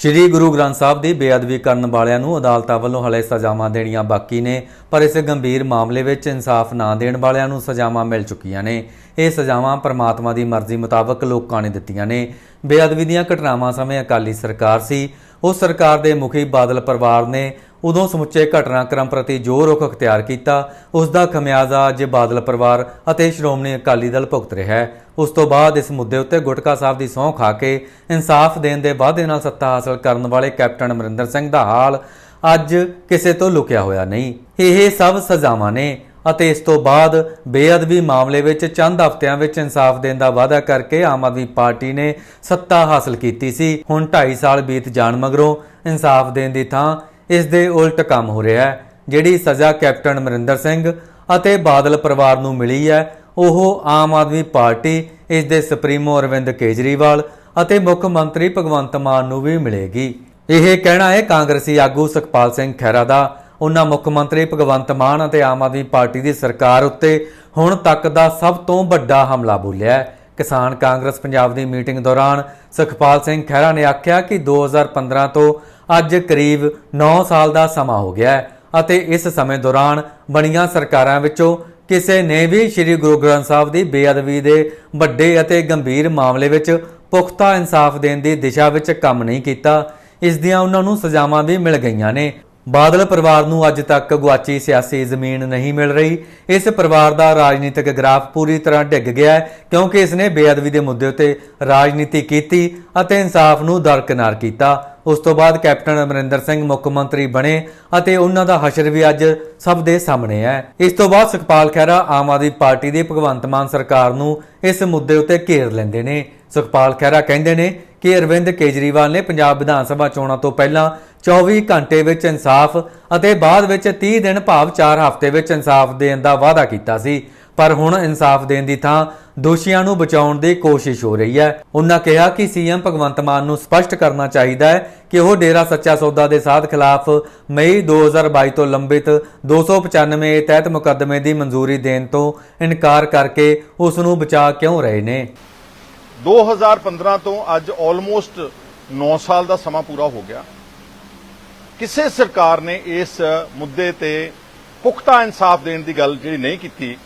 ਸ਼੍ਰੀ ਗੁਰੂ ਗ੍ਰੰਥ ਸਾਹਿਬ ਦੀ ਬੇਅਦਬੀ ਕਰਨ ਵਾਲਿਆਂ ਨੂੰ ਅਦਾਲਤਾਂ ਵੱਲੋਂ ਹਲੇ ਸਜ਼ਾਵਾਂ ਦੇਣੀਆਂ ਬਾਕੀ ਨੇ, ਪਰ ਇਸ ਗੰਭੀਰ ਮਾਮਲੇ ਵਿੱਚ ਇਨਸਾਫ ਨਾ ਦੇਣ ਵਾਲਿਆਂ ਨੂੰ ਸਜ਼ਾਵਾਂ ਮਿਲ ਚੁੱਕੀਆਂ ਨੇ। ਇਹ ਸਜ਼ਾਵਾਂ ਪਰਮਾਤਮਾ ਦੀ ਮਰਜ਼ੀ ਮੁਤਾਬਕ ਲੋਕਾਂ ਨੇ ਦਿੱਤੀਆਂ ਨੇ। ਬੇਅਦਬੀ ਦੀਆਂ ਘਟਨਾਵਾਂ ਸਮੇਂ ਅਕਾਲੀ ਸਰਕਾਰ ਸੀ। ਉਸ ਸਰਕਾਰ ਦੇ ਮੁਖੀ ਬਾਦਲ ਪਰਿਵਾਰ ਨੇ ਉਦੋਂ ਸਮੁੱਚੇ ਘਟਨਾਕ੍ਰਮ ਪ੍ਰਤੀ ਜੋ ਰੁਖ ਅਖਤਿਆਰ ਕੀਤਾ ਉਸ ਦਾ ਖਮਿਆਜ਼ਾ ਅੱਜ ਬਾਦਲ ਪਰਿਵਾਰ ਅਤੇ ਸ਼੍ਰੋਮਣੀ ਅਕਾਲੀ ਦਲ ਭੁਗਤ ਰਿਹਾ ਹੈ। ਉਸ ਤੋਂ ਬਾਅਦ ਇਸ ਮੁੱਦੇ ਉੱਤੇ ਗੁਟਕਾ ਸਾਹਿਬ ਦੀ ਸਹੁੰ ਖਾ ਕੇ ਇਨਸਾਫ ਦੇਣ ਦੇ ਵਾਅਦੇ ਨਾਲ ਸੱਤਾ ਹਾਸਲ ਕਰਨ ਵਾਲੇ ਕੈਪਟਨ ਅਮਰਿੰਦਰ ਸਿੰਘ ਦਾ ਹਾਲ ਅੱਜ ਕਿਸੇ ਤੋਂ ਲੁਕਿਆ ਹੋਇਆ ਨਹੀਂ। ਇਹ ਸਭ ਸਜ਼ਾਵਾਂ ਨੇ ਅਤੇ ਇਸ ਤੋਂ ਬਾਅਦ ਬੇਅਦਬੀ ਮਾਮਲੇ ਵਿੱਚ ਚੰਦ ਹਫ਼ਤਿਆਂ ਵਿੱਚ ਇਨਸਾਫ ਦੇਣ ਦਾ ਵਾਅਦਾ ਕਰਕੇ ਆਮ ਆਦਮੀ ਪਾਰਟੀ ਨੇ ਸੱਤਾ ਹਾਸਲ ਕੀਤੀ ਸੀ। ਹੁਣ 2.5 ਸਾਲ ਬੀਤ ਜਾਣ ਮਗਰੋਂ ਇਨਸਾਫ ਦੇਣ ਦੀ ਥਾਂ ਇਸ ਦੇ ਉਲਟ ਕੰਮ ਹੋ ਰਿਹਾ ਹੈ। ਜਿਹੜੀ ਸਜ਼ਾ ਕੈਪਟਨ ਅਮਰਿੰਦਰ ਸਿੰਘ ਅਤੇ ਬਾਦਲ ਪਰਿਵਾਰ ਨੂੰ ਮਿਲੀ ਹੈ, ਉਹ ਆਮ ਆਦਮੀ ਪਾਰਟੀ, ਇਸ ਦੇ ਸੁਪਰੀਮੋ ਅਰਵਿੰਦ ਕੇਜਰੀਵਾਲ ਅਤੇ ਮੁੱਖ ਮੰਤਰੀ ਭਗਵੰਤ ਮਾਨ ਨੂੰ ਵੀ ਮਿਲੇਗੀ। ਇਹ ਕਹਿਣਾ ਹੈ, ਕਾਂਗਰਸੀ ਆਗੂ ਸੁਖਪਾਲ ਸਿੰਘ ਖਹਿਰਾ ਦਾ। ਉਹਨਾਂ ਮੁੱਖ ਮੰਤਰੀ ਭਗਵੰਤ ਮਾਨ ਅਤੇ ਆਮ ਆਦਮੀ ਪਾਰਟੀ ਦੀ ਸਰਕਾਰ ਉੱਤੇ ਹੁਣ ਤੱਕ ਦਾ ਸਭ ਤੋਂ ਵੱਡਾ ਹਮਲਾ ਬੋਲਿਆ ਕਿਸਾਨ ਕਾਂਗਰਸ ਪੰਜਾਬ ਦੀ ਮੀਟਿੰਗ ਦੌਰਾਨ ਸੁਖਪਾਲ ਸਿੰਘ ਖਹਿਰਾ ਨੇ ਆਖਿਆ ਕਿ 2015 ਤੋਂ ਅੱਜ ਕਰੀਬ 9 ਸਾਲ ਦਾ ਸਮਾਂ ਹੋ ਗਿਆ ਹੈ ਅਤੇ ਇਸ ਸਮੇਂ ਦੌਰਾਨ ਬਣੀਆਂ ਸਰਕਾਰਾਂ ਵਿੱਚੋਂ ਕਿਸੇ ਨੇ ਵੀ ਸ੍ਰੀ ਗੁਰੂ ਗ੍ਰੰਥ ਸਾਹਿਬ ਦੀ ਬੇਅਦਬੀ ਦੇ ਵੱਡੇ ਅਤੇ ਗੰਭੀਰ ਮਾਮਲੇ ਵਿੱਚ ਪੁਖਤਾ ਇਨਸਾਫ ਦੇਣ ਦੀ ਦਿਸ਼ਾ ਵਿੱਚ ਕੰਮ ਨਹੀਂ ਕੀਤਾ, ਇਸ ਦੀਆਂ ਉਹਨਾਂ ਨੂੰ ਸਜ਼ਾਵਾਂ ਵੀ ਮਿਲ ਗਈਆਂ ਨੇ। ਬਾਦਲ ਪਰਿਵਾਰ ਨੂੰ ਅੱਜ ਤੱਕ ਗੁਆਚੀ ਸਿਆਸੀ ਜ਼ਮੀਨ ਨਹੀਂ ਮਿਲ ਰਹੀ। ਇਸ ਪਰਿਵਾਰ ਦਾ ਰਾਜਨੀਤਿਕ ਗ੍ਰਾਫ ਪੂਰੀ ਤਰ੍ਹਾਂ ਡਿੱਗ ਗਿਆ ਹੈ ਕਿਉਂਕਿ ਇਸ ਨੇ ਬੇਅਦਬੀ ਦੇ ਮੁੱਦੇ ਉੱਤੇ ਰਾਜਨੀਤੀ ਕੀਤੀ ਅਤੇ ਇਨਸਾਫ ਨੂੰ ਦਰਕਨਾਰ ਕੀਤਾ। ਉਸ ਤੋਂ ਬਾਅਦ ਕੈਪਟਨ ਅਮਰਿੰਦਰ ਸਿੰਘ ਮੁੱਖ ਮੰਤਰੀ ਬਣੇ ਅਤੇ ਉਹਨਾਂ ਦਾ ਹਸ਼ਰ ਵੀ ਅੱਜ ਸਭ ਦੇ ਸਾਹਮਣੇ ਹੈ। ਇਸ ਤੋਂ ਬਾਅਦ ਸੁਖਪਾਲ ਖਹਿਰਾ ਆਮ ਆਦਮੀ ਪਾਰਟੀ ਦੀ ਭਗਵੰਤ ਮਾਨ ਸਰਕਾਰ ਨੂੰ ਇਸ ਮੁੱਦੇ ਉੱਤੇ ਘੇਰ ਲੈਂਦੇ ਨੇ। ਸੁਖਪਾਲ ਖਹਿਰਾ ਕਹਿੰਦੇ ਨੇ ਕਿ ਅਰਵਿੰਦ ਕੇਜਰੀਵਾਲ ਨੇ ਪੰਜਾਬ ਵਿਧਾਨ ਸਭਾ ਚੋਣਾਂ ਤੋਂ ਪਹਿਲਾਂ 24 ਘੰਟੇ ਵਿੱਚ ਇਨਸਾਫ ਅਤੇ ਬਾਅਦ ਵਿੱਚ 30 ਦਿਨ ਭਾਵ 4 ਹਫ਼ਤੇ ਵਿੱਚ ਇਨਸਾਫ ਦੇਣ ਦਾ ਵਾਅਦਾ ਕੀਤਾ ਸੀ। ਪਰ ਹੁਣ ਇਨਸਾਫ ਦੇਣ ਦੀ ਥਾਂ ਦੋਸ਼ੀਆਂ ਨੂੰ ਬਚਾਉਣ ਦੀ ਕੋਸ਼ਿਸ਼ ਹੋ ਰਹੀ ਹੈ। ਉਹਨਾਂ ਕਿਹਾ ਕਿ ਸੀਐਮ ਭਗਵੰਤ ਮਾਨ ਨੂੰ ਸਪਸ਼ਟ ਕਰਨਾ ਚਾਹੀਦਾ ਹੈ ਕਿ ਉਹ ਡੇਰਾ ਸੱਚਾ ਸੌਦਾ ਦੇ ਸਾਧ ਖਿਲਾਫ ਮਈ 2022 ਤੋਂ ਲੰਬਿਤ 295 ਤਹਿਤ ਮੁਕੱਦਮੇ ਦੀ ਮਨਜ਼ੂਰੀ ਦੇਣ ਤੋਂ ਇਨਕਾਰ ਕਰਕੇ ਉਸ ਨੂੰ ਬਚਾ ਕਿਉਂ ਰਹੇ ਨੇ? 2015 ਤੋਂ ਅੱਜ ਆਲਮੋਸਟ 9 ਸਾਲ ਦਾ ਸਮਾਂ ਪੂਰਾ ਹੋ ਗਿਆ। ਕਿਸੇ ਸਰਕਾਰ ਨੇ ਇਸ ਮੁੱਦੇ ਤੇ ਪੁਖਤਾ ਇਨਸਾਫ ਦੇਣ ਦੀ ਗੱਲ ਜਿਹੜੀ ਨਹੀਂ ਕੀਤੀ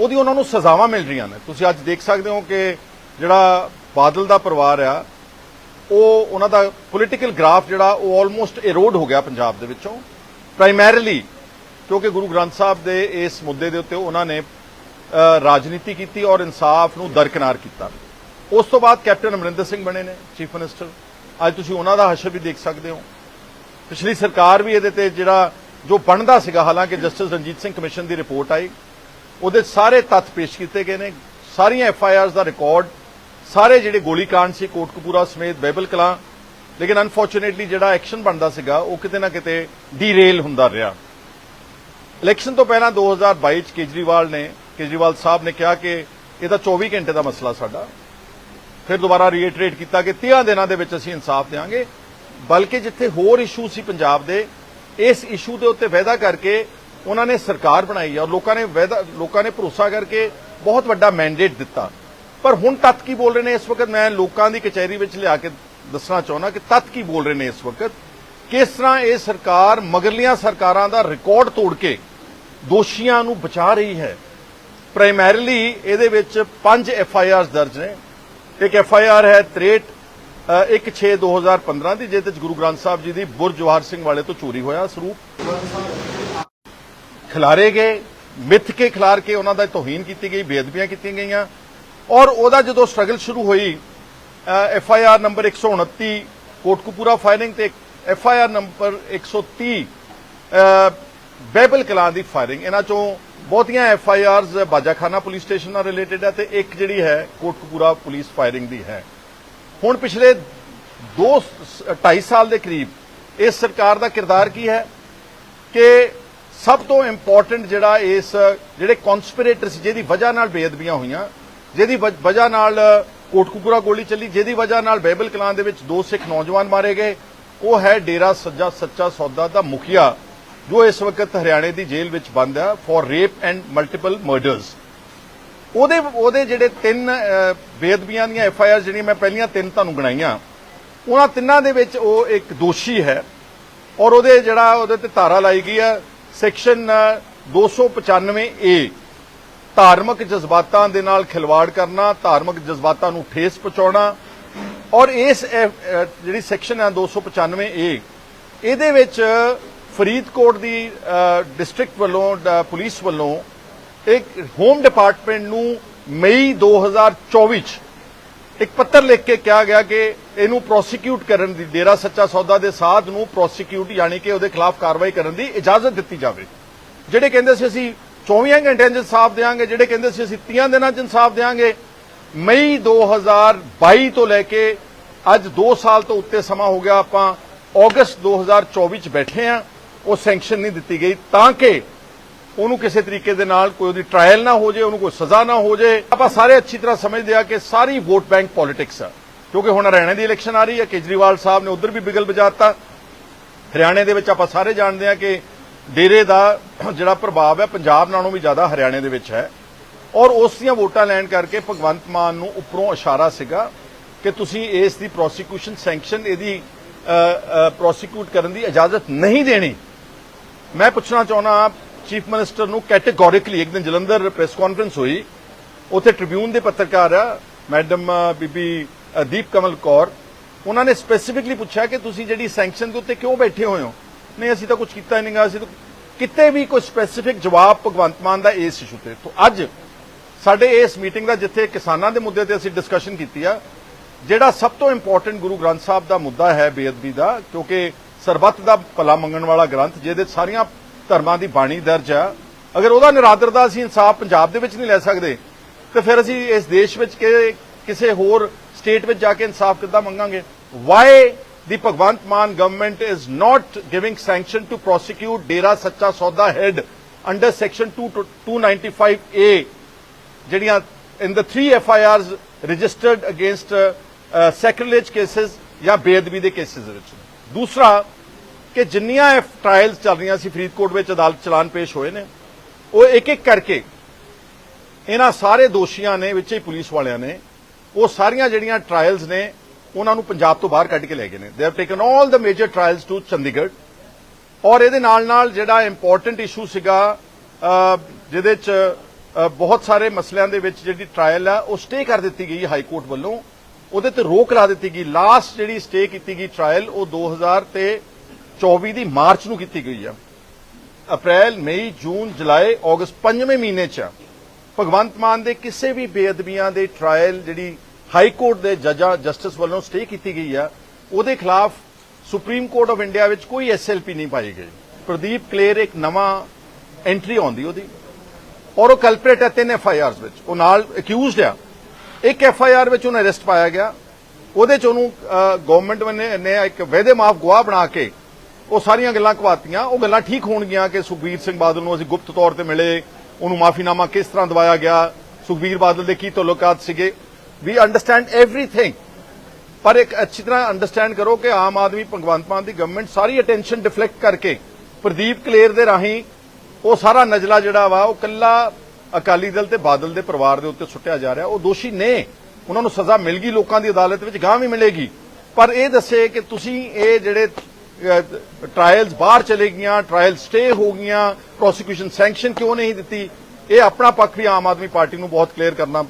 ਉਹਦੀ ਉਹਨਾਂ ਨੂੰ ਸਜ਼ਾਵਾਂ ਮਿਲ ਰਹੀਆਂ ਨੇ। ਤੁਸੀਂ ਅੱਜ ਦੇਖ ਸਕਦੇ ਹੋ ਕਿ ਜਿਹੜਾ ਬਾਦਲ ਦਾ ਪਰਿਵਾਰ ਆ, ਉਹ ਉਹਨਾਂ ਦਾ ਪੋਲੀਟੀਕਲ ਗ੍ਰਾਫ ਜਿਹੜਾ, ਉਹ ਆਲਮੋਸਟ ਇਰੋਡ ਹੋ ਗਿਆ ਪੰਜਾਬ ਦੇ ਵਿੱਚੋਂ। ਪ੍ਰਾਇਮਰੀਲੀ ਕਿਉਂਕਿ ਗੁਰੂ ਗ੍ਰੰਥ ਸਾਹਿਬ ਦੇ ਇਸ ਮੁੱਦੇ ਦੇ ਉੱਤੇ ਉਹਨਾਂ ਨੇ ਰਾਜਨੀਤੀ ਕੀਤੀ ਔਰ ਇਨਸਾਫ ਨੂੰ ਦਰਕਿਨਾਰ ਕੀਤਾ। ਉਸ ਤੋਂ ਬਾਅਦ ਕੈਪਟਨ ਅਮਰਿੰਦਰ ਸਿੰਘ ਬਣੇ ਨੇ, ਚੀਫ ਮਿਨਿਸਟਰ। ਅੱਜ ਤੁਸੀਂ ਉਹਨਾਂ ਦਾ ਹਸ਼ਰ ਵੀ ਦੇਖ ਸਕਦੇ ਹੋ। ਪਿਛਲੀ ਸਰਕਾਰ ਵੀ ਇਹਦੇ ਤੇ ਜਿਹੜਾ, ਜੋ ਬਣਦਾ ਸੀਗਾ, ਹਾਲਾਂਕਿ ਜਸਟਿਸ ਰਣਜੀਤ ਸਿੰਘ ਕਮਿਸ਼ਨ ਦੀ ਰਿਪੋਰਟ ਆਈ। ਉਹਦੇ ਸਾਰੇ ਤੱਥ ਪੇਸ਼ ਕੀਤੇ ਗਏ ਨੇ। ਸਾਰੀਆਂ ਐਫ ਆਈ ਆਰਸ ਦਾ ਰਿਕਾਰਡ ਸਾਰੇ ਜਿਹੜੇ ਗੋਲੀकांड ਸੀ ਕੋਟਕਪੂਰਾ ਸਮੇਤ ਬਾਈਬਲ ਕਲਾਂ, ਲੇਕਿਨ ਅਨਫੋਰਚੂਨੇਟਲੀ ਜਿਹੜਾ ਐਕਸ਼ਨ ਬਣਦਾ ਸੀਗਾ, ਉਹ ਕਿਤੇ ਨਾ ਕਿਤੇ ਡੀਰੇਲ ਹੁੰਦਾ ਰਿਹਾ। ਇਲੈਕਸ਼ਨ ਤੋਂ ਪਹਿਲਾਂ 2022 ਚ ਕੇਜਰੀਵਾਲ ਨੇ, ਕੇਜਰੀਵਾਲ ਸਾਹਿਬ ਨੇ ਕਿਹਾ ਕਿ ਇਹਦਾ ਤਾਂ 24 ਘੰਟੇ ਦਾ ਮਸਲਾ ਸਾਡਾ। ਫਿਰ ਦੁਬਾਰਾ ਰੀਇਟਰੇਟ ਕੀਤਾ ਕਿ 30 ਦਿਨਾਂ ਦੇ ਵਿੱਚ ਅਸੀਂ ਇਨਸਾਫ ਦੇਵਾਂਗੇ ਬਲਕਿ ਜਿੱਥੇ ਹੋਰ ਇਸ਼ੂ ਸੀ ਪੰਜਾਬ ਦੇ, ਇਸ ਇਸ਼ੂ ਦੇ ਉੱਤੇ ਵਾਅਦਾ ਕਰਕੇ ਉਹਨਾਂ ਨੇ ਸਰਕਾਰ ਬਣਾਈ ਔਰ ਲੋਕਾਂ ਨੇ ਵਾਅਦਾ ਲੋਕਾਂ ਨੇ ਭਰੋਸਾ ਕਰਕੇ ਬਹੁਤ ਵੱਡਾ ਮੈਂਡੇਟ ਦਿੱਤਾ। ਪਰ ਹੁਣ ਤੱਤ ਕੀ ਬੋਲ ਰਹੇ ਨੇ ਇਸ ਵਕਤ? ਮੈਂ ਲੋਕਾਂ ਦੀ ਕਚਹਿਰੀ ਵਿੱਚ ਲਿਆ ਕੇ ਦੱਸਣਾ ਚਾਹੁੰਦਾ ਕਿ ਤੱਤ ਕੀ ਬੋਲ ਰਹੇ ਨੇ ਇਸ ਵਕਤ? ਕਿਸ ਤਰ੍ਹਾਂ ਇਹ ਸਰਕਾਰ ਮਗਰਲੀਆਂ ਸਰਕਾਰਾਂ ਦਾ ਰਿਕਾਰਡ ਤੋੜ ਕੇ ਦੋਸ਼ੀਆਂ ਨੂੰ ਬਚਾ ਰਹੀ ਹੈ? ਪ੍ਰਾਇਮਰੀਲੀ ਇਹਦੇ ਵਿੱਚ ਪੰਜ ਐਫ ਆਈ ਆਰਸ ਦਰਜ ਨੇ। ਇੱਕ ਐਫ ਆਈ ਆਰ ਹੈ 63 16 2015 ਦੀ ਜਿਹਦੇ ਵਿੱਚ ਗੁਰੂ ਗ੍ਰੰਥ ਸਾਹਿਬ ਜੀ ਦੀ ਬੁਰਜ ਜਵਾਹਰ ਸਿੰਘ ਵਾਲੇ ਤੋਂ ਚੋਰੀ ਹੋਇਆ ਸਰੂਪ ਖਿਲਾਰੇ ਗਏ ਮਿੱਥ ਕੇ ਖਿਲਾਰ ਕੇ ਉਹਨਾਂ ਦਾ ਤੋਹੀਨ ਕੀਤੀ ਗਈ ਬੇਅਦਬੀਆਂ ਕੀਤੀਆਂ ਗਈਆਂ। ਔਰ ਉਹਦਾ ਜਦੋਂ ਸਟਰਗਲ ਸ਼ੁਰੂ ਹੋਈ F I R number 129 Kotkapura firing ਤੇ ਐਫ ਆਈ ਆਰ ਨੰਬਰ 130 ਅ, ਬੈਬਲ ਕਲਾਂ ਦੀ ਫਾਇਰਿੰਗ ਇਹਨਾਂ ਚੋਂ ਬਹੁਤੀਆਂ F I Rs Bajakhana police station ਨਾਲ ਰਿਲੇਟਡ ਹੈ ਤੇ ਇੱਕ ਜਿਹੜੀ ਹੈ ਕੋਟਕਪੂਰਾ ਪੁਲਿਸ ਫਾਇਰਿੰਗ ਦੀ ਹੈ। ਹੁਣ ਪਿਛਲੇ 2 2.5 ਸਾਲ ਦੇ ਕਰੀਬ ਇਸ ਸਰਕਾਰ ਦਾ ਕਿਰਦਾਰ ਕੀ ਹੈ? ਕਿ ਸਭ ਤੋਂ ਇੰਪੋਰਟੈਂਟ ਜਿਹੜਾ ਇਸ, ਜਿਹੜੇ ਕਨਸਪੀਰੇਟਰ ਸੀ, ਜਿਹਦੀ ਵਜ੍ਹਾ ਨਾਲ ਬੇਅਦਬੀਆਂ ਹੋਈਆਂ, ਜਿਹਦੀ ਵਜ੍ਹਾ ਨਾਲ ਕੋਟਕਪੂਰਾ ਗੋਲੀ ਚੱਲੀ, ਜਿਹਦੀ ਵਜ੍ਹਾ ਨਾਲ ਬਾਈਬਲ ਕਲਾਂ ਦੇ ਵਿੱਚ ਦੋ ਸਿੱਖ ਨੌਜਵਾਨ ਮਾਰੇ ਗਏ। ਉਹ ਹੈ ਡੇਰਾ ਸੱਜਾ, ਸੱਚਾ ਸੌਦਾ ਦਾ ਮੁਖੀਆ, ਜੋ ਇਸ ਵਕਤ ਹਰਿਆਣੇ ਦੀ ਜੇਲ੍ਹ ਵਿੱਚ ਬੰਦ ਹੈ for rape and multiple murders ਉਹਦੇ ਉਹਦੇ ਜਿਹੜੇ ਤਿੰਨ ਬੇਅਦਬੀਆਂ ਦੀਆਂ ਐਫ ਆਈ ਆਰ ਜਿਹੜੀਆਂ ਮੈਂ ਪਹਿਲੀਆਂ ਤਿੰਨ ਤੁਹਾਨੂੰ ਗਣਾਈਆਂ, ਉਹਨਾਂ ਤਿੰਨਾਂ ਦੇ ਵਿੱਚ ਉਹ ਇੱਕ ਦੋਸ਼ੀ ਹੈ ਔਰ ਉਹਦੇ ਜਿਹੜਾ, ਉਹਦੇ ਤੇ ਧਾਰਾ ਲਾਈ ਗਈ ਹੈ। ਸੈਕਸ਼ਨ 295 ਏ, ਧਾਰਮਿਕ ਜਜ਼ਬਾਤਾਂ ਦੇ ਨਾਲ ਖਿਲਵਾੜ ਕਰਨਾ, ਧਾਰਮਿਕ ਜਜ਼ਬਾਤਾਂ ਨੂੰ ਠੇਸ ਪਹੁੰਚਾਉਣਾ ਔਰ ਇਸ ਜਿਹੜੀ ਸੈਕਸ਼ਨ ਹੈ 295 ਏ, ਇਹਦੇ ਵਿੱਚ ਫਰੀਦਕੋਟ ਦੀ ਡਿਸਟ੍ਰਿਕਟ ਵੱਲੋਂ ਪੁਲਿਸ ਵੱਲੋਂ ਇੱਕ ਹੋਮ ਡਿਪਾਰਟਮੈਂਟ ਨੂੰ ਮਈ 2024 ਚ ਇੱਕ ਪੱਤਰ ਲਿਖ ਕੇ ਕਿਹਾ ਗਿਆ ਕਿ ਇਹਨੂੰ ਪ੍ਰੋਸੀਕਿਊਟ ਕਰਨ ਦੀ, ਡੇਰਾ ਸੱਚਾ ਸੌਦਾ ਦੇ ਸਾਧ ਨੂੰ ਪ੍ਰੋਸੀਕਿਊਟ ਯਾਨੀ ਕਿ ਉਹਦੇ ਖਿਲਾਫ ਕਾਰਵਾਈ ਕਰਨ ਦੀ ਇਜਾਜ਼ਤ ਦਿੱਤੀ ਜਾਵੇ। ਜਿਹੜੇ ਕਹਿੰਦੇ ਸੀ ਅਸੀਂ 24 ਘੰਟਿਆਂ 'ਚ ਇਨਸਾਫ ਦੇਵਾਂਗੇ ਜਿਹੜੇ ਕਹਿੰਦੇ ਸੀ ਅਸੀਂ 30 ਦਿਨਾਂ 'ਚ ਇਨਸਾਫ ਦੇਵਾਂਗੇ ਮਈ 2022 ਤੋਂ ਲੈ ਕੇ ਅੱਜ 2 ਸਾਲ ਤੋਂ ਉੱਤੇ ਸਮਾਂ ਹੋ ਗਿਆ, ਆਪਾਂ ਅਗਸਤ 2024 ਚ ਬੈਠੇ ਆ, ਉਹ ਸੈਂਕਸ਼ਨ ਨਹੀਂ ਦਿੱਤੀ ਗਈ, ਤਾਂ ਕਿ ਉਹਨੂੰ ਕਿਸੇ ਤਰੀਕੇ ਦੇ ਨਾਲ ਕੋਈ ਉਹਦੀ ਟ੍ਰਾਇਲ ਨਾ ਹੋ ਜੇ ਉਹਨੂੰ ਕੋਈ ਸਜ਼ਾ ਨਾ ਹੋ ਜੇ ਆਪਾਂ ਸਾਰੇ ਅੱਛੀ ਤਰ੍ਹਾਂ ਸਮਝਦੇ ਆ ਕਿ ਸਾਰੀ ਵੋਟ ਬੈਂਕ ਪੋਲਿਟਿਕਸ ਆ। ਕਿਉਂਕਿ ਹੁਣ ਹਰਿਆਣਾ ਦੀ ਇਲੈਕਸ਼ਨ ਆ ਰਹੀ ਹੈ, ਕੇਜਰੀਵਾਲ ਸਾਹਿਬ ਨੇ ਉਧਰ ਵੀ ਬਿਗਲ ਵਜਾਤਾ। ਹਰਿਆਣੇ ਦੇ ਵਿੱਚ ਆਪਾਂ ਸਾਰੇ ਜਾਣਦੇ ਆ ਕਿ ਡੇਰੇ ਦਾ ਜਿਹੜਾ ਪ੍ਰਭਾਵ ਹੈ, ਪੰਜਾਬ ਨਾਲੋਂ ਵੀ ਜ਼ਿਆਦਾ ਹਰਿਆਣੇ ਦੇ ਵਿੱਚ ਹੈ। ਔਰ ਉਸ ਦੀਆਂ ਵੋਟਾਂ ਲੈਣ ਕਰਕੇ ਭਗਵੰਤ ਮਾਨ ਨੂੰ ਉੱਪਰੋਂ ਇਸ਼ਾਰਾ ਸੀਗਾ ਕਿ ਤੁਸੀਂ ਇਸ ਦੀ ਪ੍ਰੋਸੀਕਿਊਸ਼ਨ ਸੈਂਕਸ਼ਨ ਇਹਦੀ ਪ੍ਰੋਸੀਕਿਊਟ ਕਰਨ ਦੀ ਇਜਾਜ਼ਤ ਨਹੀਂ ਦੇਣੀ। ਮੈਂ ਪੁੱਛਣਾ ਚਾਹੁੰਦਾ ਚੀਫ ਮਿਨਿਸਟਰ ਨੂੰ ਕੈਟੇਗੋਰਿਕਲੀ, ਇੱਕ ਦਿਨ ਜਲੰਧਰ ਪ੍ਰੈਸ ਕਾਨਫਰੰਸ ਹੋਈ, ਉੱਥੇ ਟ੍ਰਿਬਿਊਨ ਦੇ ਪੱਤਰਕਾਰ ਆ ਮੈਡਮ ਬੀਬੀ ਦੀਪ ਕਮਲ ਕੌਰ, ਉਹਨਾਂ ਨੇ ਸਪੈਸੀਫਿਕਲੀ ਪੁੱਛਿਆ ਕਿ ਤੁਸੀਂ ਜਿਹੜੀ ਸੈਂਕਸ਼ਨ ਦੇ ਉੱਤੇ ਕਿਉਂ ਬੈਠੇ ਹੋਏ ਹੋ? ਨਹੀਂ, ਅਸੀਂ ਤਾਂ ਕੁਝ ਕੀਤਾ ਹੀ ਨਹੀਂਗਾ, ਅਸੀਂ ਤਾਂ ਕਿਤੇ ਵੀ ਕੋਈ ਸਪੈਸੀਫਿਕ ਜਵਾਬ ਭਗਵੰਤ ਮਾਨ ਦਾ ਇਸ ਇਸ਼ੂ ਤੇ। ਤੋਂ ਅੱਜ ਸਾਡੇ ਇਸ ਮੀਟਿੰਗ ਦਾ ਜਿੱਥੇ ਕਿਸਾਨਾਂ ਦੇ ਮੁੱਦੇ ਤੇ ਅਸੀਂ ਡਿਸਕਸ਼ਨ ਕੀਤੀ ਆ, ਜਿਹੜਾ ਸਭ ਤੋਂ ਇੰਪੋਰਟੈਂਟ ਗੁਰੂ ਗ੍ਰੰਥ ਸਾਹਿਬ ਦਾ ਮੁੱਦਾ ਹੈ ਬੇਅਦਬੀ ਦਾ, ਕਿਉਂਕਿ ਸਰਬੱਤ ਦਾ ਭਲਾ ਮੰਗਣ ਵਾਲਾ ਗ੍ਰੰਥ, ਜਿਹਦੇ ਸਾਰੀਆਂ ਧਰਮਾਂ ਦੀ ਬਾਣੀ ਦਰਜ ਆ। ਅਗਰ ਉਹਦਾ ਨਿਰਾਦਰ ਦਾ ਅਸੀਂ ਇਨਸਾਫ ਪੰਜਾਬ ਦੇ ਵਿੱਚ ਨਹੀਂ ਲੈ ਸਕਦੇ ਤੇ ਫਿਰ ਅਸੀਂ ਇਸ ਦੇਸ਼ ਵਿੱਚ ਕਿਸੇ ਹੋਰ ਸਟੇਟ ਵਿੱਚ ਜਾ ਕੇ ਇਨਸਾਫ ਕਿੱਦਾਂ ਮੰਗਾਂਗੇ? Why the Bhagwant Mann government is not giving sanction to prosecute Dera Sacha Sauda head under section 295 A ਜਿਹੜੀਆਂ ਇਨ the three FIRs registered against uh, uh, sacrilege cases ਜਾਂ ਬੇਅਦਬੀ ਦੇ ਕੇਸਿਸ ਦੇ ਵਿੱਚ ਦੂਸਰਾ ਕਿ ਜਿੰਨੀਆਂ ਟ੍ਰਾਇਲਸ ਚੱਲ ਰਹੀਆਂ ਸੀ, ਫਰੀਦਕੋਟ ਵਿੱਚ ਅਦਾਲਤ ਚਲਾਨ ਪੇਸ਼ ਹੋਏ ਨੇ, ਉਹ ਇੱਕ ਇੱਕ ਕਰਕੇ ਇਹਨਾਂ ਸਾਰੇ ਦੋਸ਼ੀਆਂ ਨੇ, ਵਿੱਚ ਹੀ ਪੁਲਿਸ ਵਾਲਿਆਂ ਨੇ, ਉਹ ਸਾਰੀਆਂ ਜਿਹੜੀਆਂ ਟ੍ਰਾਇਲਸ ਨੇ, ਉਹਨਾਂ ਨੂੰ ਪੰਜਾਬ ਤੋਂ ਬਾਹਰ ਕੱਢ ਕੇ ਲੈ ਗਏ ਨੇ। They have taken all the major trials to Chandigarh ਔਰ ਇਹਦੇ ਨਾਲ ਨਾਲ ਜਿਹੜਾ ਇੰਪੋਰਟੈਂਟ ਇਸ਼ੂ ਸੀਗਾ ਜਿਹਦੇ ਚ ਬਹੁਤ ਸਾਰੇ ਮਸਲਿਆਂ ਦੇ ਵਿੱਚ ਜਿਹੜੀ ਟ੍ਰਾਇਲ ਆ, ਉਹ ਸਟੇ ਕਰ ਦਿੱਤੀ ਗਈ ਹਾਈ ਕੋਰਟ ਵੱਲੋਂ। ਉਹਦੇ ਤੇ ਰੋਕ ਲਾ ਦਿੱਤੀ ਗਈ। ਲਾਸਟ ਜਿਹੜੀ ਸਟੇ ਕੀਤੀ ਗਈ ਟ੍ਰਾਇਲ ਉਹ 2024 ਦੀ ਮਾਰਚ ਨੂੰ ਕੀਤੀ ਗਈ ਆ ਅਪ੍ਰੈਲ ਮਈ ਜੂਨ ਜੁਲਾਈ ਅਗਸਤ ਪੰਜਵੇਂ ਮਹੀਨੇ ਚ ਭਗਵੰਤ ਮਾਨ ਦੇ ਕਿਸੇ ਵੀ ਬੇਅਦਬੀਆਂ ਦੇ ਟ੍ਰਾਇਲ ਜਿਹੜੀ ਹਾਈ ਕੋਰਟ ਦੇ ਜੱਜਾਂ ਜਸਟਿਸ ਵੱਲੋਂ ਸਟੇ ਕੀਤੀ ਗਈ ਆ ਉਹਦੇ ਖਿਲਾਫ ਸੁਪਰੀਮ ਕੋਰਟ ਆਫ ਇੰਡੀਆ ਵਿੱਚ ਕੋਈ ਐਸਐਲਪੀ ਨਹੀਂ ਪਾਈ ਗਈ ਪ੍ਰਦੀਪ ਕਲੇਰ ਇੱਕ ਨਵਾਂ ਐਂਟਰੀ ਆਉਂਦੀ ਉਹਦੀ ਔਰ ਉਹ ਕਲਪਰੇਟ ਹੈ ਤਿੰਨ ਐਫ ਆਈ ਆਰਸ ਵਿੱਚ ਉਹ ਨਾਲ ਅਕਿਊਜ਼ਡ ਆ ਇੱਕ ਐਫ ਆਈ ਆਰ ਵਿੱਚ ਉਹਨੂੰ ਅਰੈਸਟ ਪਾਇਆ ਗਿਆ ਉਹਦੇ ਚ ਉਹਨੂੰ ਗਵਰਨਮੈਂਟ ਨੇ ਨੇ ਇੱਕ ਵਾਅਦੇ ਮਾਫ ਗਵਾਹ ਬਣਾ ਕੇ ਉਹ ਸਾਰੀਆਂ ਗੱਲਾਂ ਕਵਾਤੀਆਂ ਉਹ ਗੱਲਾਂ ਠੀਕ ਹੋਣਗੀਆਂ ਕਿ ਸੁਖਬੀਰ ਸਿੰਘ ਬਾਦਲ ਨੂੰ ਅਸੀਂ ਗੁਪਤ ਤੌਰ ਤੇ ਮਿਲੇ। ਉਹਨੂੰ ਮਾਫੀਨਾਮਾ ਕਿਸ ਤਰ੍ਹਾਂ ਦਵਾਇਆ ਗਿਆ? ਸੁਖਬੀਰ ਬਾਦਲ ਦੇ ਕੀ ਤਾਲੁਕਾਤ ਸੀਗੇ? ਵੀ ਅੰਡਰਸਟੈਂਡ ਐਵਰੀਥਿੰਗ ਪਰ ਇੱਕ ਅੱਛੀ ਤਰ੍ਹਾਂ ਅੰਡਰਸਟੈਂਡ ਕਰੋ ਕਿ ਆਮ ਆਦਮੀ ਭਗਵੰਤ ਮਾਨ ਦੀ ਗਵਰਨਮੈਂਟ ਸਾਰੀ ਅਟੈਂਸ਼ਨ ਡਿਫਲੈਕਟ ਕਰਕੇ ਪ੍ਰਦੀਪ ਕਲੇਰ ਦੇ ਰਾਹੀਂ ਉਹ ਸਾਰਾ ਨਜਲਾ ਜਿਹੜਾ ਵਾ, ਉਹ ਕੱਲਾ ਅਕਾਲੀ ਦਲ ਤੇ ਬਾਦਲ ਦੇ ਪਰਿਵਾਰ ਦੇ ਉੱਤੇ ਸੁੱਟਿਆ ਜਾ ਰਿਹਾ। ਉਹ ਦੋਸ਼ੀ ਨੇ। ਉਹਨਾਂ ਨੂੰ ਸਜ਼ਾ ਮਿਲ ਗਈ ਲੋਕਾਂ ਦੀ ਅਦਾਲਤ ਵਿੱਚ ਗਾਂ ਵੀ ਮਿਲੇਗੀ। ਪਰ ਇਹ ਦੱਸੇ ਕਿ ਤੁਸੀਂ ਇਹ ਜਿਹੜੇ ਟ੍ਰਾਇਲਸ ਬਾਹਰ ਚਲੇ ਗਈਆਂ ਟ੍ਰਾਇਲ ਸਟੇ ਹੋ ਗਈਆਂ ਪ੍ਰੋਸੀਕਿਊਸ਼ਨ ਸੈਂਕਸ਼ਨ ਕਿਉਂ ਨਹੀਂ ਦਿੱਤੀ? ਇਹ ਆਪਣਾ ਪੱਖ ਵੀ ਆਮ ਆਦਮੀ ਪਾਰਟੀ ਨੂੰ ਬਹੁਤ ਕਲੀਅਰ ਕਰਨਾ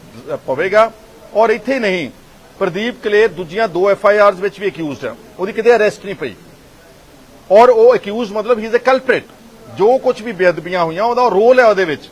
ਪਵੇਗਾ। ਔਰ ਇੱਥੇ ਨਹੀਂ, ਪ੍ਰਦੀਪ ਕਲੇਰ ਦੂਜੀਆਂ ਦੋ ਐਫ ਆਈ ਆਰਸ ਵਿੱਚ ਵੀ ਅਕਿਊਜ਼ਡ ਹੈ ਉਹਦੀ ਕਿਤੇ ਅਰੈਸਟ ਨਹੀਂ ਪਈ। ਔਰ ਉਹ ਅਕਿਊਜ਼ ਮਤਲਬ ਹੀ ਇਜ਼ ਅ ਕਲਪ੍ਰੇਟ ਜੋ ਕੁਝ ਵੀ ਬੇਅਦਬੀਆਂ ਹੋਈਆਂ, ਉਹਦਾ ਰੋਲ ਹੈ ਉਹਦੇ ਵਿੱਚ।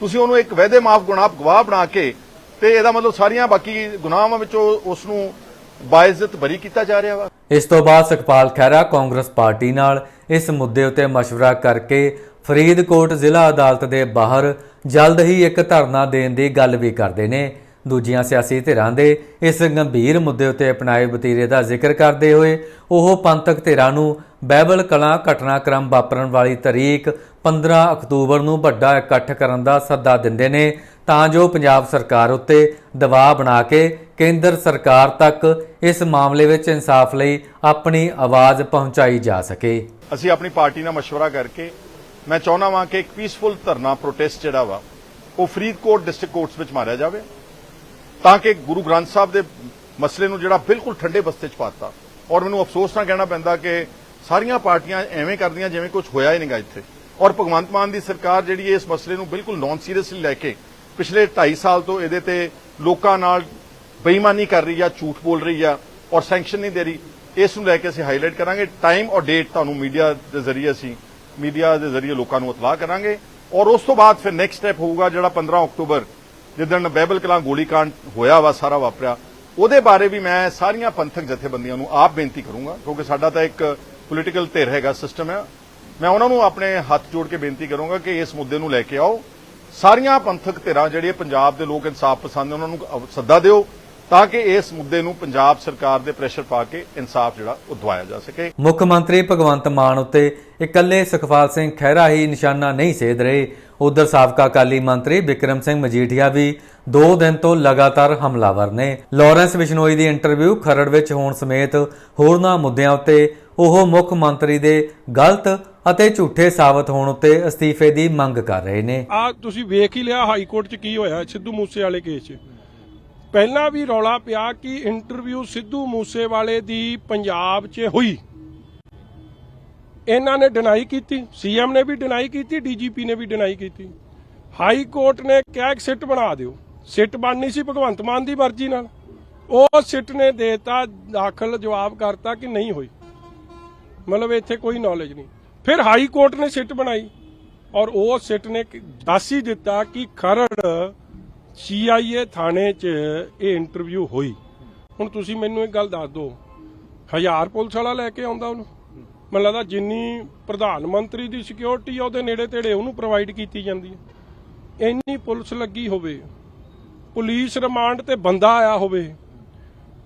ਤੁਸੀਂ ਉਹਨੂੰ ਇੱਕ ਵਹਿਦੇ ਮਾਫ ਗੁਨਾਹ, ਗਵਾਹ ਬਣਾ ਕੇ, ਤੇ ਇਹਦਾ ਮਤਲਬ ਸਾਰੀਆਂ ਬਾਕੀ ਗੁਨਾਹਾਂ ਵਿੱਚੋਂ ਉਸ ਨੂੰ ਬਾਇਜ਼ਤ ਬਰੀ ਕੀਤਾ ਜਾ ਰਿਹਾ ਵਾ। ਇਸ ਤੋਂ ਬਾਅਦ ਸੁਖਪਾਲ ਖਹਿਰਾ ਕਾਂਗਰਸ ਪਾਰਟੀ ਨਾਲ ਇਸ ਮੁੱਦੇ ਉਤੇ مشਵਰਾ ਕਰਕੇ ਫਰੀਦਕੋਟ ਜ਼ਿਲ੍ਹਾ ਅਦਾਲਤ ਦੇ ਬਾਹਰ ਜਲਦ ਹੀ ਇੱਕ ਧਰਨਾ ਦੇਣ ਦੀ ਗੱਲ ਵੀ ਕਰਦੇ ਨੇ। ਦੂਜੀਆਂ ਸਿਆਸੀ ਧਿਰਾਂ ਦੇ ਇਸ ਗੰਭੀਰ ਮੁੱਦੇ ਉਤੇ ਅਪਣਾਏ ਵਤੀਰੇ ਦਾ ਜ਼ਿਕਰ ਕਰਦੇ ਹੋਏ ਉਹ ਪੰਥਕ ਧਿਰਾਂ ਨੂੰ ਬਾਈਬਲ ਕਲਾ ਘਟਨਾਕ੍ਰਮ ਵਾਪਰਨ ਵਾਲੀ ਤਾਰੀਖ 15 ਅਕਤੂਬਰ ਨੂੰ ਵੱਡਾ ਇਕੱਠ ਕਰਨ ਦਾ ਸੱਦਾ ਦਿੰਦੇ ਨੇ। ਤਾਂ ਜੋ ਪੰਜਾਬ ਸਰਕਾਰ ਉੱਤੇ ਦਬਾਅ ਬਣਾ ਕੇ ਕੇਂਦਰ ਸਰਕਾਰ ਤੱਕ ਇਸ ਮਾਮਲੇ ਵਿੱਚ ਇਨਸਾਫ ਲਈ ਆਪਣੀ ਆਵਾਜ਼ ਪਹੁੰਚਾਈ ਜਾ ਸਕੇ ਅਸੀਂ ਆਪਣੀ ਪਾਰਟੀ ਨਾਲ مشورہ ਕਰਕੇ ਮੈਂ ਚਾਹੁੰਦਾ ਵਾਂ ਕਿ ਇੱਕ ਪੀਸਫੁਲ ਧਰਨਾ ਪ੍ਰੋਟੈਸਟ ਜਿਹੜਾ ਵਾ ਉਹ ਫਰੀਦਕੋਟ ਡਿਸਟ੍ਰਿਕਟ ਕੋਰਟਸ ਵਿੱਚ ਮਾਰਿਆ ਜਾਵੇ ਤਾਂ ਕਿ ਗੁਰੂ ਗ੍ਰੰਥ ਸਾਹਿਬ ਦੇ ਮਸਲੇ ਨੂੰ ਜਿਹੜਾ ਬਿਲਕੁਲ ਠੰਡੇ ਬਸਤੇ 'ਚ ਪਾਤਾ ਔਰ ਮੈਨੂੰ ਅਫਸੋਸ ਨਾਲ ਕਹਿਣਾ ਪੈਂਦਾ ਕਿ ਸਾਰੀਆਂ ਪਾਰਟੀਆਂ ਐਵੇਂ ਕਰਦੀਆਂ ਜਿਵੇਂ ਕੁਝ ਹੋਇਆ ਹੀ ਨਹੀਂਗਾ ਇੱਥੇ ਔਰ ਭਗਵੰਤ ਮਾਨ ਦੀ ਸਰਕਾਰ ਜਿਹੜੀ ਇਸ ਮਸਲੇ ਨੂੰ ਬਿਲਕੁਲ ਨਾਨ ਸੀਰੀਅਸਲੀ ਲੈ ਕੇ ਪਿਛਲੇ 2.5 ਸਾਲ ਤੋਂ ਇਹਦੇ ਤੇ ਲੋਕਾਂ ਨਾਲ ਬੇਈਮਾਨੀ ਕਰ ਰਹੀ ਆ, ਝੂਠ ਬੋਲ ਰਹੀ ਆ ਔਰ ਸੈਂਕਸ਼ਨ ਨਹੀਂ ਦੇ ਰਹੀ। ਇਸ ਨੂੰ ਲੈ ਕੇ ਅਸੀਂ ਹਾਈਲਾਈਟ ਕਰਾਂਗੇ। ਟਾਈਮ ਔਰ ਡੇਟ ਤੁਹਾਨੂੰ ਮੀਡੀਆ ਦੇ ਜ਼ਰੀਏ ਅਸੀਂ ਮੀਡੀਆ ਦੇ ਜ਼ਰੀਏ ਲੋਕਾਂ ਨੂੰ ਇਤਲਾਹ ਕਰਾਂਗੇ। ਔਰ ਉਸ ਤੋਂ ਬਾਅਦ ਫਿਰ ਨੈਕਸਟ ਸਟੈਪ ਹੋਊਗਾ ਜਿਹੜਾ 15 ਅਕਤੂਬਰ ਜਿੱਦਣ ਬਹਿਬਲ ਕਲਾਂ ਗੋਲੀकांड ਹੋਇਆ ਵਾ, ਸਾਰਾ ਵਾਪਰਿਆ। ਉਹਦੇ ਬਾਰੇ ਵੀ ਮੈਂ ਸਾਰੀਆਂ ਪੰਥਕ ਜਥੇਬੰਦੀਆਂ ਨੂੰ ਆਪ ਬੇਨਤੀ ਕਰੂੰਗਾ, ਕਿਉਂਕਿ ਸਾਡਾ ਤਾਂ ਇੱਕ ਪੋਲੀਟੀਕਲ ਧਿਰ ਹੈਗਾ ਸਿਸਟਮ ਹੈ। ਮੈਂ ਉਹਨਾਂ ਨੂੰ ਆਪਣੇ ਹੱਥ ਜੋੜ ਕੇ ਬੇਨਤੀ ਕਰੂੰਗਾ ਕਿ ਇਸ ਮੁੱਦੇ ਨੂੰ ਲੈ ਕੇ ਆਓ। ਸਾਰੀਆਂ ਪੰਥਕ ਧਿਰਾਂ ਜਿਹੜੀਆਂ ਪੰਜਾਬ ਦੇ ਲੋਕ ਇਨਸਾਫ ਪਸੰਦ ਉਹਨਾਂ ਨੂੰ ਸੱਦਾ ਦਿਓ ਤਾਂ ਕਿ ਇਸ ਮੁੱਦੇ ਨੂੰ ਪੰਜਾਬ ਸਰਕਾਰ ਦੇ ਪ੍ਰੈਸ਼ਰ ਪਾ ਕੇ ਇਨਸਾਫ ਜਿਹੜਾ ਉਹ ਦਵਾਇਆ ਜਾ ਸਕੇ। ਮੁੱਖ ਮੰਤਰੀ ਭਗਵੰਤ ਮਾਨ ਉੱਤੇ ਇਕੱਲੇ ਸੁਖਪਾਲ ਸਿੰਘ ਖਹਿਰਾ ਹੀ ਨਿਸ਼ਾਨਾ ਨਹੀਂ ਸੇਧ ਰਹੇ। ਉਧਰ ਸਾਬਕਾ ਅਕਾਲੀ ਮੰਤਰੀ ਵਿਕਰਮ ਸਿੰਘ ਮਜੀਠੀਆ ਵੀ 2 ਦਿਨ ਤੋਂ ਲਗਾਤਾਰ ਹਮਲਾਵਰ ਨੇ। ਲਾਰੈਂਸ ਬਿਸ਼ਨੋਈ ਦੀ ਇੰਟਰਵਿਊ ਖਰੜ ਵਿੱਚ ਹੋਣ ਸਮੇਤ ਹੋਰਨਾਂ ਮੁੱਦਿਆਂ ਉੱਤੇ ਉਹ ਮੁੱਖ ਮੰਤਰੀ ਦੇ ਗਲਤ ਅਤੇ ਝੂਠੇ ਸਾਬਤ ਹੋਣ ਉੱਤੇ ਅਸਤੀਫੇ ਦੀ ਮੰਗ ਕਰ ਰਹੇ ਨੇ। ਆ ਤੁਸੀਂ ਵੇਖ ਹੀ ਲਿਆ ਹਾਈ ਕੋਰਟ 'ਚ ਕੀ ਹੋਇਆ ਸਿੱਧੂ ਮੂਸੇ ਵਾਲੇ ਕੇਸ 'ਚ। ਪਹਿਲਾਂ ਵੀ ਰੌਲਾ ਪਿਆ ਕਿ ਇੰਟਰਵਿਊ ਸਿੱਧੂ ਮੂਸੇ ਵਾਲੇ ਦੀ ਪੰਜਾਬ 'ਚ ਹੋਈ। ਇਹਨਾਂ ਨੇ ਡਿਨਾਈ ਕੀਤੀ ਸੀਐਮ ਨੇ ਵੀ ਡਿਨਾਈ ਕੀਤੀ ਡੀਜੀਪੀ ਨੇ ਵੀ ਡਿਨਾਈ ਕੀਤੀ। ਹਾਈ ਕੋਰਟ ਨੇ ਕਿਹਾ ਕਿ ਸਿੱਟ ਬਣਾ ਦਿਓ। ਸਿੱਟ ਬਣਨੀ ਸੀ ਭਗਵੰਤ ਮਾਨ ਦੀ ਮਰਜ਼ੀ ਨਾਲ। ਉਹ ਸਿੱਟ ਨੇ ਦੇਤਾ, ਦਾਖਲ ਜਵਾਬ ਕਰਤਾ ਕਿ ਨਹੀਂ ਹੋਈ। ਮਤਲਬ ਇੱਥੇ ਕੋਈ ਨੌਲੇਜ ਨਹੀਂ। ਫਿਰ ਹਾਈ ਕੋਰਟ ਨੇ ਸਿੱਟ ਬਣਾਈ ਔਰ ਉਹ ਸਿੱਟ ਨੇ ਦੱਸ ਹੀ ਦਿੱਤਾ ਕਿ ਖਰੜ ਸੀਆਈਏ ਥਾਣੇ 'ਚ ਇਹ ਇੰਟਰਵਿਊ ਹੋਈ। ਹੁਣ ਤੁਸੀਂ ਮੈਨੂੰ ਇੱਕ ਗੱਲ ਦੱਸ ਦਿਓ, ਹਜ਼ਾਰ ਪੁਲਿਸ ਵਾਲਾ ਲੈ ਕੇ ਆਉਂਦਾ ਉਹਨੂੰ? ਮੈਨੂੰ ਲੱਗਦਾ ਜਿੰਨੀ ਪ੍ਰਧਾਨ ਮੰਤਰੀ ਦੀ ਸਿਕਿਉਰਿਟੀ ਆ, ਉਹਦੇ ਨੇੜੇ ਤੇੜੇ ਉਹਨੂੰ ਪ੍ਰੋਵਾਈਡ ਕੀਤੀ ਜਾਂਦੀ ਹੈ ਇੰਨੀ ਪੁਲਿਸ ਲੱਗੀ ਹੋਵੇ, ਪੁਲਿਸ ਰਿਮਾਂਡ ਤੇ ਬੰਦਾ ਆਇਆ ਹੋਵੇ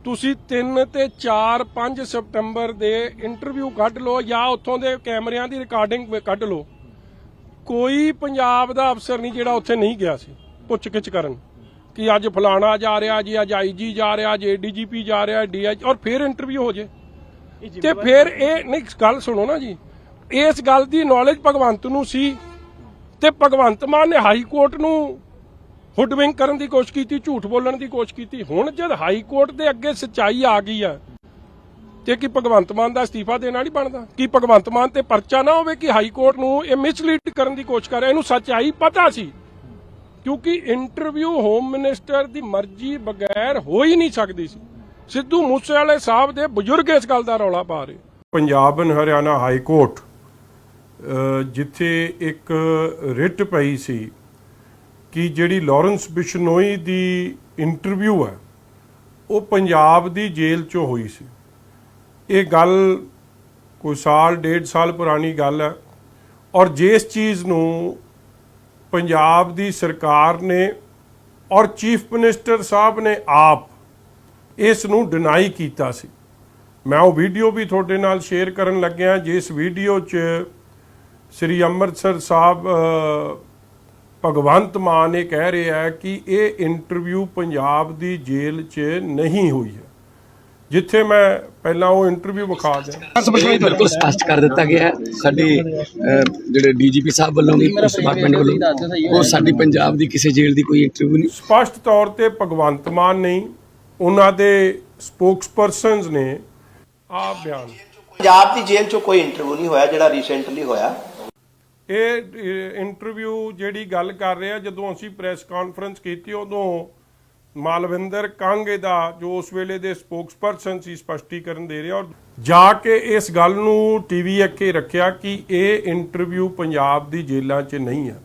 ਤੁਸੀਂ 3 ਤੇ 4 5 ਸਤੰਬਰ ਦੇ ਇੰਟਰਵਿਊ ਕੱਢ ਲਓ ਜਾਂ ਉੱਥੋਂ ਦੇ ਕੈਮਰਿਆਂ ਦੀ ਰਿਕਾਰਡਿੰਗ ਕੱਢ ਲਓ। ਕੋਈ ਪੰਜਾਬ ਦਾ ਅਫਸਰ ਨਹੀਂ ਜਿਹੜਾ ਉੱਥੇ ਨਹੀਂ ਗਿਆ ਸੀ ਪੁੱਛ ਗਿੱਛ ਕਰਨ ਕਿ ਅੱਜ ਫਲਾਣਾ ਜਾ ਰਿਹਾ ਜੀ ਅੱਜ ਆਈਜੀ ਜਾ ਰਿਹਾ ਜੇ ਡੀਜੀਪੀ ਜਾ ਰਿਹਾ ਡੀਆਈਜੀ ਔਰ ਫਿਰ ਇੰਟਰਵਿਊ ਹੋ ਜੇ। ਤੇ ਫਿਰ ਇਹ ਨਹੀਂ ਗੱਲ ਸੁਣੋ ਨਾ ਜੀ ਇਸ ਗੱਲ ਦੀ ਨੌਲੇਜ ਭਗਵੰਤ ਨੂੰ ਸੀ ਤੇ ਭਗਵੰਤ ਮਾਨ ਨੇ ਹਾਈ ਕੋਰਟ ਨੂੰ ਹੁੱਡਵਿੰਗ ਕਰਨ ਦੀ ਕੋਸ਼ਿਸ਼ ਕੀਤੀ, ਝੂਠ ਬੋਲਣ ਦੀ ਕੋਸ਼ਿਸ਼ ਕੀਤੀ। ਹੁਣ ਜਦ ਹਾਈ ਕੋਰਟ ਦੇ ਅੱਗੇ ਸੱਚਾਈ ਆ ਗਈ ਆ, ਤੇ ਕੀ ਭਗਵੰਤ ਮਾਨ ਦਾ ਅਸਤੀਫਾ ਦੇਣਾ ਨਹੀਂ ਬਣਦਾ? ਕੀ ਭਗਵੰਤ ਮਾਨ ਤੇ ਪਰਚਾ ਨਾ ਹੋਵੇ ਕਿ ਹਾਈ ਕੋਰਟ ਨੂੰ ਇਹ ਮਿਸਲੀਡ ਕਰਨ ਦੀ ਕੋਸ਼ਿਸ਼ ਕਰ ਰਿਹਾ? ਇਹਨੂੰ ਸੱਚਾਈ ਪਤਾ ਸੀ। ਕਿਉਂਕਿ ਇੰਟਰਵਿਊ ਹੋਮ ਮਿਨਿਸਟਰ ਦੀ ਮਰਜ਼ੀ ਬਗੈਰ ਹੋ ਹੀ ਨਹੀਂ ਸਕਦੀ ਸੀ। ਸਿੱਧੂ ਮੂਸੇਵਾਲੇ ਸਾਹਿਬ ਦੇ ਬਜ਼ੁਰਗ ਇਸ ਗੱਲ ਦਾ ਰੌਲਾ ਪਾ ਰਹੇ। Punjab and Haryana high court ਜਿੱਥੇ ਇੱਕ ਰਿਟ ਪਈ ਸੀ ਕਿ ਜਿਹੜੀ ਲਾਰੈਂਸ ਬਿਸ਼ਨੋਈ ਦੀ ਇੰਟਰਵਿਊ ਹੈ, ਉਹ ਪੰਜਾਬ ਦੀ ਜੇਲ੍ਹ 'ਚੋਂ ਹੋਈ ਸੀ। ਇਹ ਗੱਲ ਕੋਈ ਸਾਲ, ਡੇਢ ਸਾਲ ਪੁਰਾਣੀ ਗੱਲ ਹੈ ਔਰ ਜਿਸ ਚੀਜ਼ ਨੂੰ ਪੰਜਾਬ ਦੀ ਸਰਕਾਰ ਨੇ ਔਰ ਚੀਫ ਮਿਨਿਸਟਰ ਸਾਹਿਬ ਨੇ ਆਪ ਇਸ ਨੂੰ ਡਿਨਾਈ ਕੀਤਾ ਸੀ। ਮੈਂ ਉਹ ਵੀਡੀਓ ਵੀ ਤੁਹਾਡੇ ਨਾਲ ਸ਼ੇਅਰ ਕਰਨ ਲੱਗਿਆ, ਜਿਸ ਵੀਡੀਓ 'ਚ ਸ੍ਰੀ ਅੰਮ੍ਰਿਤਸਰ ਸਾਹਿਬ ਭਗਵੰਤ ਮਾਨ ਇਹ ਕਹਿ ਰਿਹਾ ਹੈ ਕਿ ਇਹ ਇੰਟਰਵਿਊ ਪੰਜਾਬ ਦੀ ਜੇਲ੍ਹ 'ਚ ਨਹੀਂ ਹੋਈ ਹੈ। ਜਿੱਥੇ ਮੈਂ ਪਹਿਲਾਂ ਉਹ ਇੰਟਰਵਿਊ ਵਿਖਾ ਦਿਆਂ। ਇਹ ਬਿਲਕੁਲ ਸਪਸ਼ਟ ਕਰ ਦਿੱਤਾ ਗਿਆ ਹੈ। ਸਾਡੀ ਜਿਹੜੇ ਡੀਜੀਪੀ ਸਾਹਿਬ ਵੱਲੋਂ ਵੀ ਪੁਲਿਸ ਡਿਪਾਰਟਮੈਂਟ ਵੱਲੋਂ ਉਹ ਸਾਡੀ ਪੰਜਾਬ ਦੀ ਕਿਸੇ ਜੇਲ੍ਹ ਦੀ ਕੋਈ ਇੰਟਰਵਿਊ ਨਹੀਂ। ਸਪਸ਼ਟ ਤੌਰ ਤੇ ਭਗਵੰਤ ਮਾਨ ਨਹੀਂ ਉਹਨਾਂ ਦੇ ਸਪੋਕਸਪਰਸਨਸ ਨੇ ਆ ਬਿਆਨ। ਪੰਜਾਬ ਦੀ ਜੇਲ੍ਹ ਚੋਂ ਕੋਈ ਇੰਟਰਵਿਊ ਨਹੀਂ ਹੋਇਆ ਜਿਹੜਾ ਰੀਸੈਂਟਲੀ ਹੋਇਆ। ਇਹ ਇੰਟਰਵਿਊ ਜਿਹੜੀ ਗੱਲ ਕਰ ਰਿਹਾ ਜਦੋਂ ਅਸੀਂ ਪ੍ਰੈਸ ਕਾਨਫਰੰਸ ਕੀਤੀ, ਉਦੋਂ ਮਾਲਵਿੰਦਰ ਕਾਂਗੇ ਦਾ, ਜੋ ਉਸ ਵੇਲੇ ਦੇ ਸਪੋਕਸਪਰਸਨ ਸੀ, ਸਪਸ਼ਟੀਕਰਨ ਦੇ ਰਿਹਾ। ਔਰ ਜਾ ਕੇ ਇਸ ਗੱਲ ਨੂੰ ਟੀਵੀ ਅੱਗੇ ਰੱਖਿਆ ਕਿ ਇਹ ਇੰਟਰਵਿਊ ਪੰਜਾਬ ਦੀ ਜੇਲ੍ਹਾਂ 'ਚ ਨਹੀਂ ਹੈ